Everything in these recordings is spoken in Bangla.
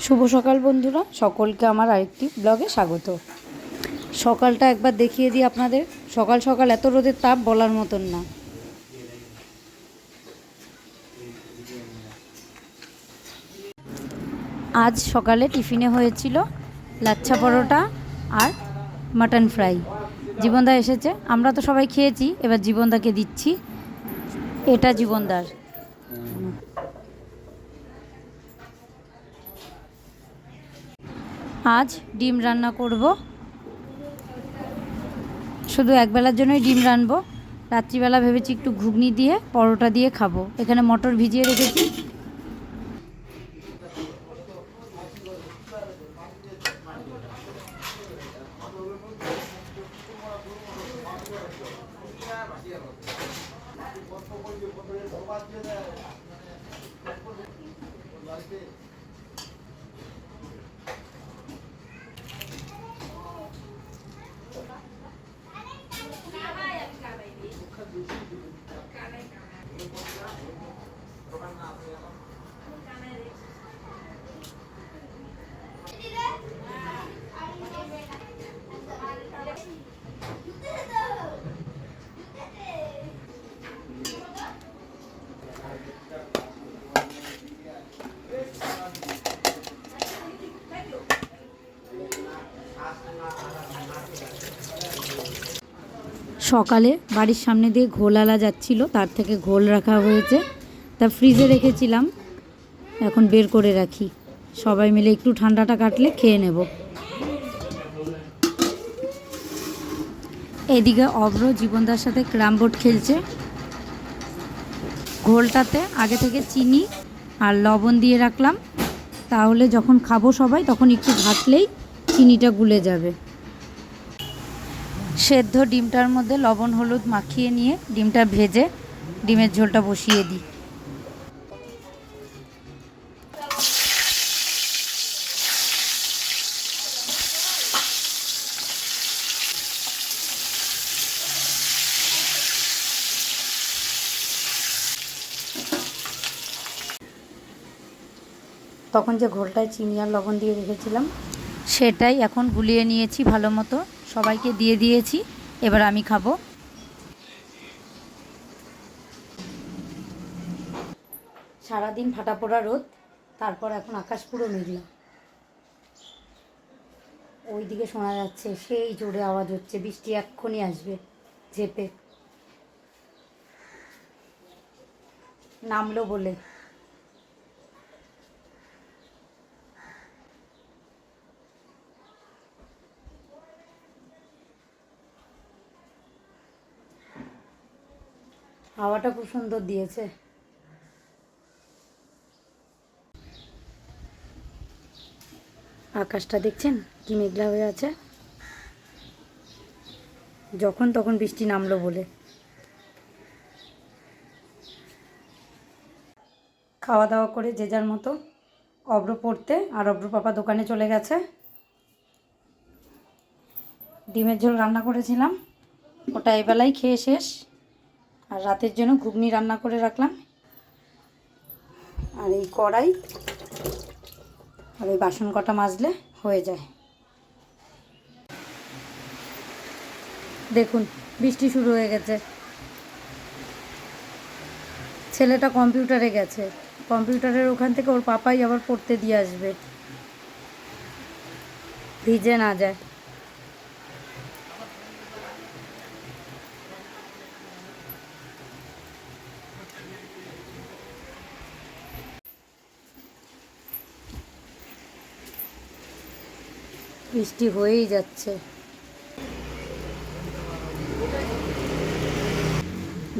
শুভ সকাল বন্ধুরা, সকলকে আমার আরেকটি ব্লগে স্বাগত। সকালটা একবার দেখিয়ে দিই আপনাদের। সকাল সকাল এত রোদের তাপ বলার মতন না। আজ সকালে টিফিনে হয়েছিল লাচ্ছা পরোটা আর মাটন ফ্রাই। জীবনদা এসেছে। আমরা তো সবাই খেয়েছি, এবার জীবনদাকে দিচ্ছি। এটা জীবনদার। আজ ডিম রান্না করব। শুধু একবেলার জন্যই ডিম রানবো। রাত্রিবেলা ভেবেছি একটু ঘুগনি দিয়ে, পরোটা দিয়ে খাব। এখানে মটর ভিজিয়ে রেখেছি। সকালে বাড়ির সামনে দিয়ে ঘোলালা যাচ্ছিল, তার থেকে ঘোল রাখা হয়েছে। তা ফ্রিজে রেখেছিলাম, এখন বের করে রাখি। সবাই মিলে একটু ঠান্ডাটা কাটলে খেয়ে নেব। এদিকে অব্র জীবনদার সাথে ক্রাম বোর্ড খেলছে। ঘোলটাতে আগে থেকে চিনি আর লবণ দিয়ে রাখলাম। তাহলে যখন খাব সবাই, তখন একটু ঘাটলেই চিনিটা গুলে যাবে। সেদ্ধ ডিমটার মধ্যে লবণ, হলুদ মাখিয়ে নিয়ে ডিমটা ভেজে ডিমের ঝোলটা বসিয়ে দিই। তখন যে ঘোলটায় চিনি আর লবণ দিয়ে রেখেছিলাম সেটাই এখন গুলিয়ে নিয়েছি ভালো মতো। সবাইকে দিয়ে দিয়েছি, এবার আমি খাব। সারাদিন ফাটা পোড়া রোদ, তারপর এখন আকাশ পুরো মেঘলা। ওইদিকে শোনা যাচ্ছে, সেই জোরে আওয়াজ হচ্ছে, বৃষ্টি এক্ষুনি আসবে ঝেপে নামলো বলে। হাওয়াটা খুব সুন্দর দিয়েছে। আকাশটা দেখছেন? কি মেঘলা হয়ে আছে? যখন তখন বৃষ্টি নামলো বলে। খাওয়া দাওয়া করে যে যার মতো অব্র পড়তে আর অব্র পাপা দোকানে চলে গেছে। ডিমের ঝোল রান্না করেছিলাম। ওটা এবেলায় খেয়ে শেষ। আর রাতের জন্য ঘুগনি রান্না করে রাখলাম। আর এই কড়াই আর ওই বাসন কটা মাজলে হয়ে যায়। দেখুন, বৃষ্টি শুরু হয়ে গেছে। ছেলেটা কম্পিউটারে গেছে। কম্পিউটারের ওখান থেকে ওর পাপাই আবার পড়তে দিয়ে আসবে। ভিজে না যায়। বৃষ্টি হয়েই যাচ্ছে।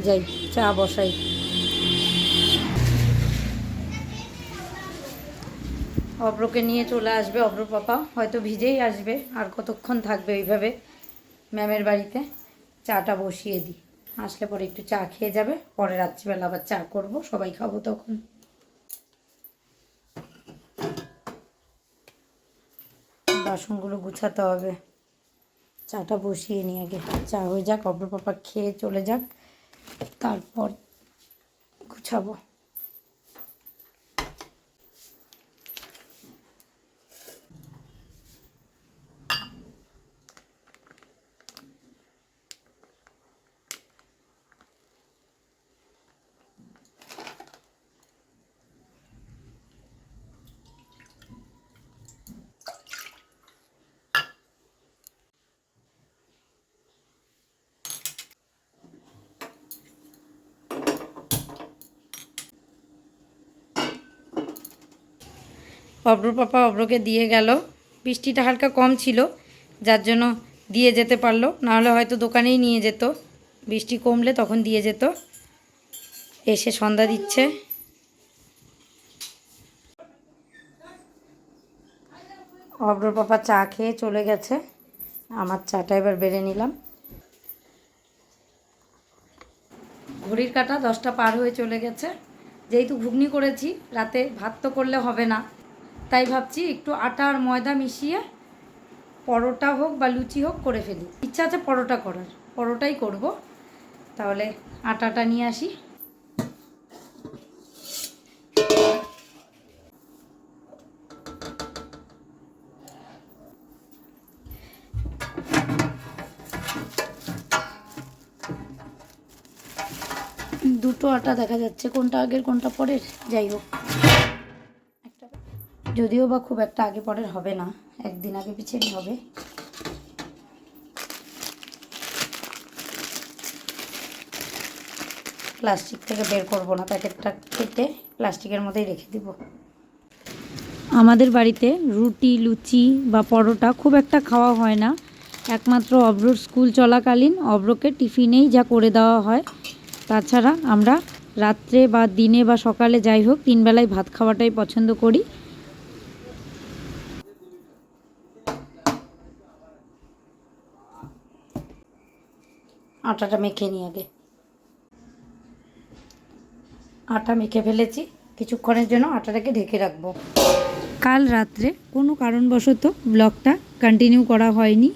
যাই, চা বসাই। অব্রকে নিয়ে চলে আসবে, অব্র পাপা। হয়তো ভিজেই আসবে, আর কতক্ষণ থাকবে এইভাবে ম্যামের বাড়িতে চাটা বসিয়ে দিই। আসলে পরে একটু চা খেয়ে যাবে, পরে রাত্রিবেলা আবার চা করব, সবাই খাব তখন। বাসনগুলো গুছাতে হবে। চাটা বসিয়ে নিয়ে আগে। চা হয়ে যাক, অপর পাপা খেয়ে চলে যাক। তারপর গুছাবো। অব্র পাপা অব্রকে দিয়ে গেল। বৃষ্টিটা হালকা কম ছিল, যার জন্য দিয়ে যেতে পারল। নাহলে হয়তো দোকানেই নিয়ে যেত। বৃষ্টি কমলে তখন দিয়ে যেত। এসে সন্ধ্যা দিচ্ছে। অব্র পাপা চা খেয়ে চলে গেছে। আমার চাটা এবার বেড়ে নিলাম। ঘড়ির কাটা দশটা পার হয়ে চলে গেছে। যেহেতু ঘুগনি করেছি, রাতে ভাত তো করলে হবে না। তাই ভাবছি একটু আটা আর ময়দা মিশিয়ে পরোটা হোক বা লুচি হোক করে ফেলি। ইচ্ছা আছে পরোটা করার। পরোটাই করব। তাহলে আটাটা নিয়ে আসি। দুটো আটা দেখা যাচ্ছে। কোনটা আগের, কোনটা পরের? যাই হোক। যদিও বা খুব একটা আগে পরের হবে না, একদিন আগে পিছিয়ে হবে। প্লাস্টিক থেকে বের করব না, প্যাকেটটা কেটে প্লাস্টিকের মধ্যেই রেখে দিব। আমাদের বাড়িতে রুটি, লুচি বা পরোটা খুব একটা খাওয়া হয় না। একমাত্র অব্রোর স্কুল চলাকালীন অব্রকে টিফিনেই যা করে দেওয়া হয়। তাছাড়া আমরা রাত্রে বা দিনে বা সকালে যাই হোক, তিনবেলায় ভাত খাওয়াটাই পছন্দ করি। আটাটা মেখে নিই আগে। আটা মেখে ফেলেছি, কিছুক্ষণের জন্য আটাটাকে ঢেকে রাখব। কাল রাত্রে কোনো কারণবশত ব্লগটা কন্টিনিউ করা হয়নি,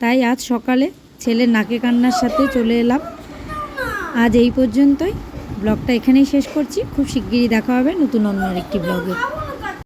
তাই আজ সকালে ছেলে নাকে কান্নার সাথে চলে এলাম। আজ এই পর্যন্তই, ব্লগটা এখানেই শেষ করছি, খুব শিগগিরই দেখা হবে নতুন অন্য একটি ব্লগে।